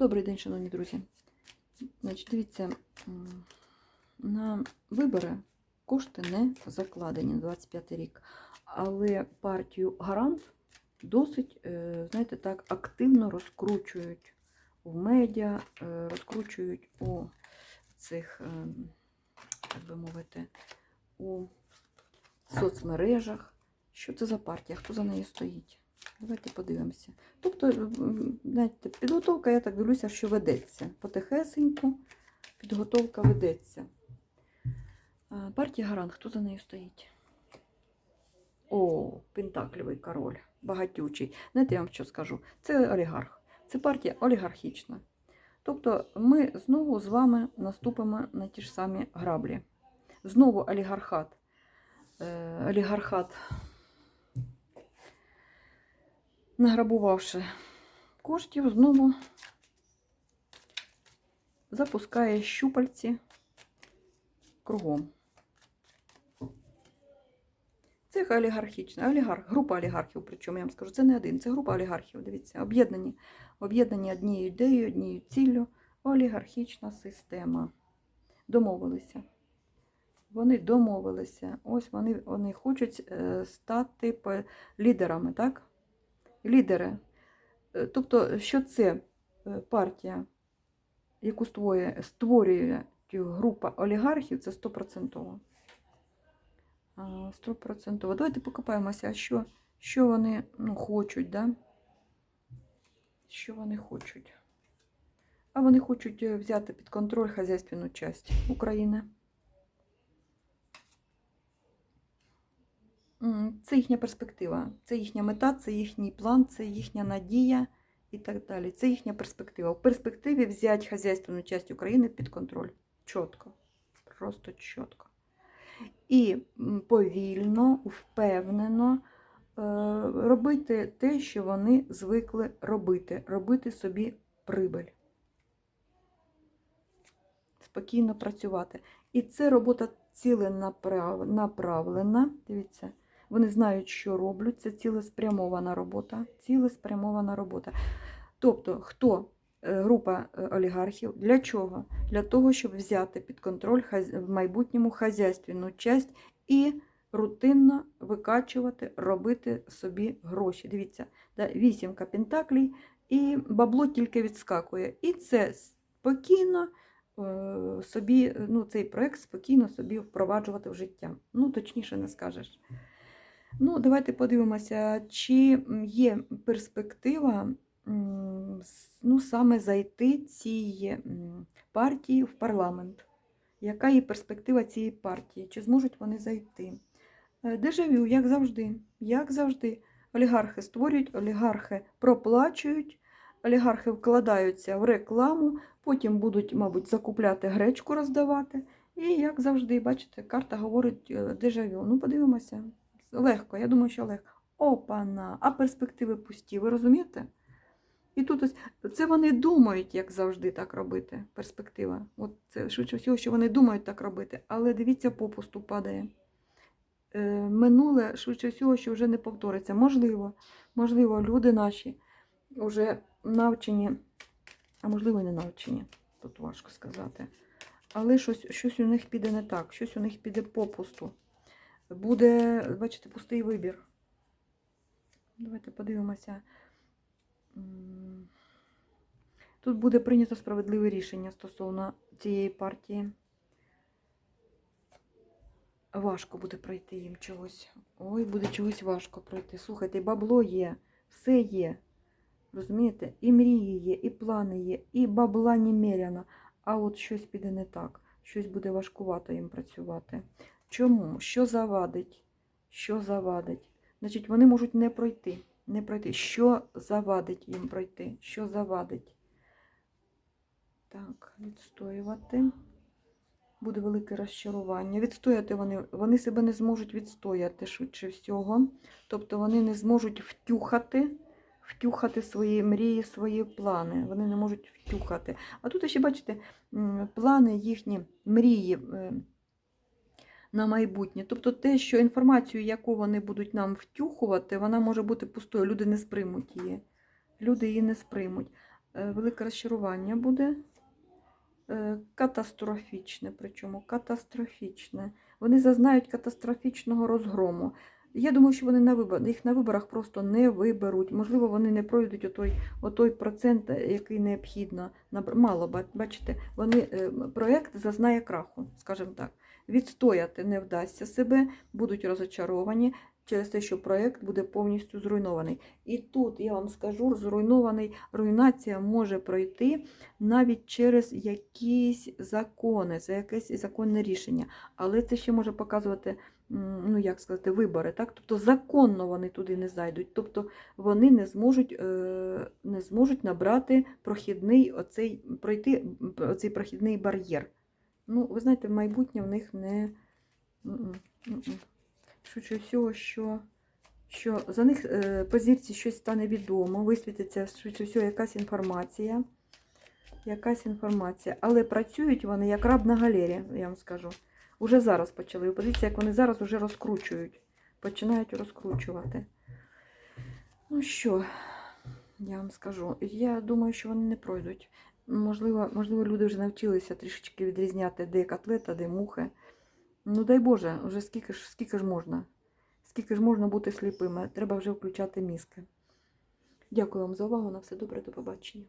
Добрий день, шановні друзі. Значить, дивіться, на вибори кошти не закладені на 25 рік, але партію Гарант досить, е, знаєте, так, активно розкручують в медіа, е, розкручують у цих, е, так би мовити, у соцмережах. Що це за партія? Хто за нею стоїть? Давайте подивимося. Тобто, знаєте, підготовка, я так дивлюся, що ведеться. Потихесеньку підготовка ведеться. Партія Гарант, хто за нею стоїть? О, Пентаклівий король, багатючий. Знаєте, я вам що скажу? Це олігарх. Це партія олігархічна. Тобто ми знову з вами наступимо на ті ж самі граблі. Знову олігархат. Е, олігархат награбувавши коштів, знову запускає щупальці кругом. Це олігархічна, олігарх, група олігархів, причому я вам скажу, це не один, це група олігархів. Дивіться, об'єднані, об'єднані однією ідеєю, однією ціллю. Олігархічна система. Домовилися. Вони домовилися. Ось вони, вони хочуть е, стати лідерами, так? Лідери. Е, Тобто, що це е, партія, яку створює, створює група олігархів, це 100%. 100%. Давайте покопаємося, що, що вони ну, хочуть, да? Що вони хочуть? А вони хочуть е, взяти під контроль хазяйственну часть України. Це їхня перспектива, це їхня мета, це їхній план, це їхня надія і так далі. Це їхня перспектива. В перспективі взяти хазяйственну частину України під контроль. Чітко. Просто чітко. І повільно, впевнено е, робити те, що вони звикли робити, робити собі прибиль. Спокійно працювати. І це робота ціленаправлена. Дивіться, вони знають, що роблять. Це цілеспрямована робота. Цілеспрямована робота. Тобто, хто Е, група е, олігархів для чого? Для того, щоб взяти під контроль в майбутньому хазяйственну часть і рутинно викачувати, робити собі гроші. Дивіться, вісімка пентаклей, і бабло тільки відскакує. І це спокійно е, собі, ну, цей проект спокійно собі впроваджувати в життя. Ну, точніше не скажеш. Ну, давайте подивимося, чи є перспектива ну, саме зайти цій партії в парламент. Яка є перспектива цієї партії? Чи зможуть вони зайти? Е, Дежавю, як завжди, як завжди. Олігархи створюють, олігархи проплачують, олігархи вкладаються в рекламу, потім будуть, мабуть, закупляти гречку роздавати. І, як завжди, бачите, карта говорить е, дежавю. Ну, подивимося. Легко, я думаю, що легко. Опана, а перспективи пусті, ви розумієте? І тут ось це вони думають, як завжди, так робити. Перспектива. От це швидше всього, що вони думають так робити, але дивіться, попусту падає. Е, минуле, швидше всього, що вже не повториться. Можливо, можливо, люди наші вже навчені, а можливо, і не навчені. Тут важко сказати. Але щось, щось у них піде не так, щось у них піде попусту. Буде, бачите, пустий вибір. Давайте подивимося. Тут буде прийнято справедливе рішення стосовно цієї партії. Важко буде пройти їм чогось. Ой, буде чогось важко пройти. Слухайте, бабло є, все є. Розумієте? І мрії є, і плани є, і бабла немеряно. А от щось піде не так. Щось буде важкувато їм працювати. Чому? Що завадить? Що завадить? Значить, вони можуть не пройти. Не пройти. Що завадить їм пройти? Що завадить? Так, відстоювати. Буде велике розчарування. Відстояти вони, вони себе не зможуть відстояти швидше всього. Тобто вони не зможуть втюхати, втюхати свої мрії, свої плани. Вони не можуть втюхати. А тут ще, бачите, плани їхні мрії е, на майбутнє. Тобто те, що інформацію, яку вони будуть нам втюхувати, вона може бути пустою. Люди не сприймуть її. Люди її не сприймуть. Е, Велике розчарування буде. Е, Катастрофічне, причому катастрофічне. Вони зазнають катастрофічного розгрому. Я думаю, що вони на вибор, їх на виборах просто не виберуть. Можливо, вони не пройдуть отой, отой процент, е, який необхідно. Мало, бачите, вони, проект зазнає краху, скажімо так. Відстояти не вдасться себе, будуть розочаровані через те, що проект буде повністю зруйнований. І тут я вам скажу, зруйнований руйнація може пройти навіть через якісь закони, за якесь законне рішення. Але це ще може показувати, ну як сказати, вибори. Так? Тобто законно вони туди не зайдуть. Тобто вони не зможуть, е, не зможуть набрати прохідний оцей, пройти оцей прохідний бар'єр. Ну, ви знаєте, майбутнє в них не. Шучу всього, що, що за них е, по зірці щось стане відомо, висвітиться швидше всього якась інформація. Якась інформація. Але працюють вони як раб на галері, я вам скажу. Уже зараз почали. Ви Подивіться, як вони зараз уже розкручують. Починають розкручувати. Ну що, я вам скажу. Я думаю, що вони не пройдуть. Можливо, можливо, люди вже навчилися трішечки відрізняти, де котлета, де мухи. Ну дай Боже, вже скільки ж, скільки ж можна? Скільки ж можна бути сліпими? Треба вже включати мізки. Дякую вам за увагу. На все добре, до побачення.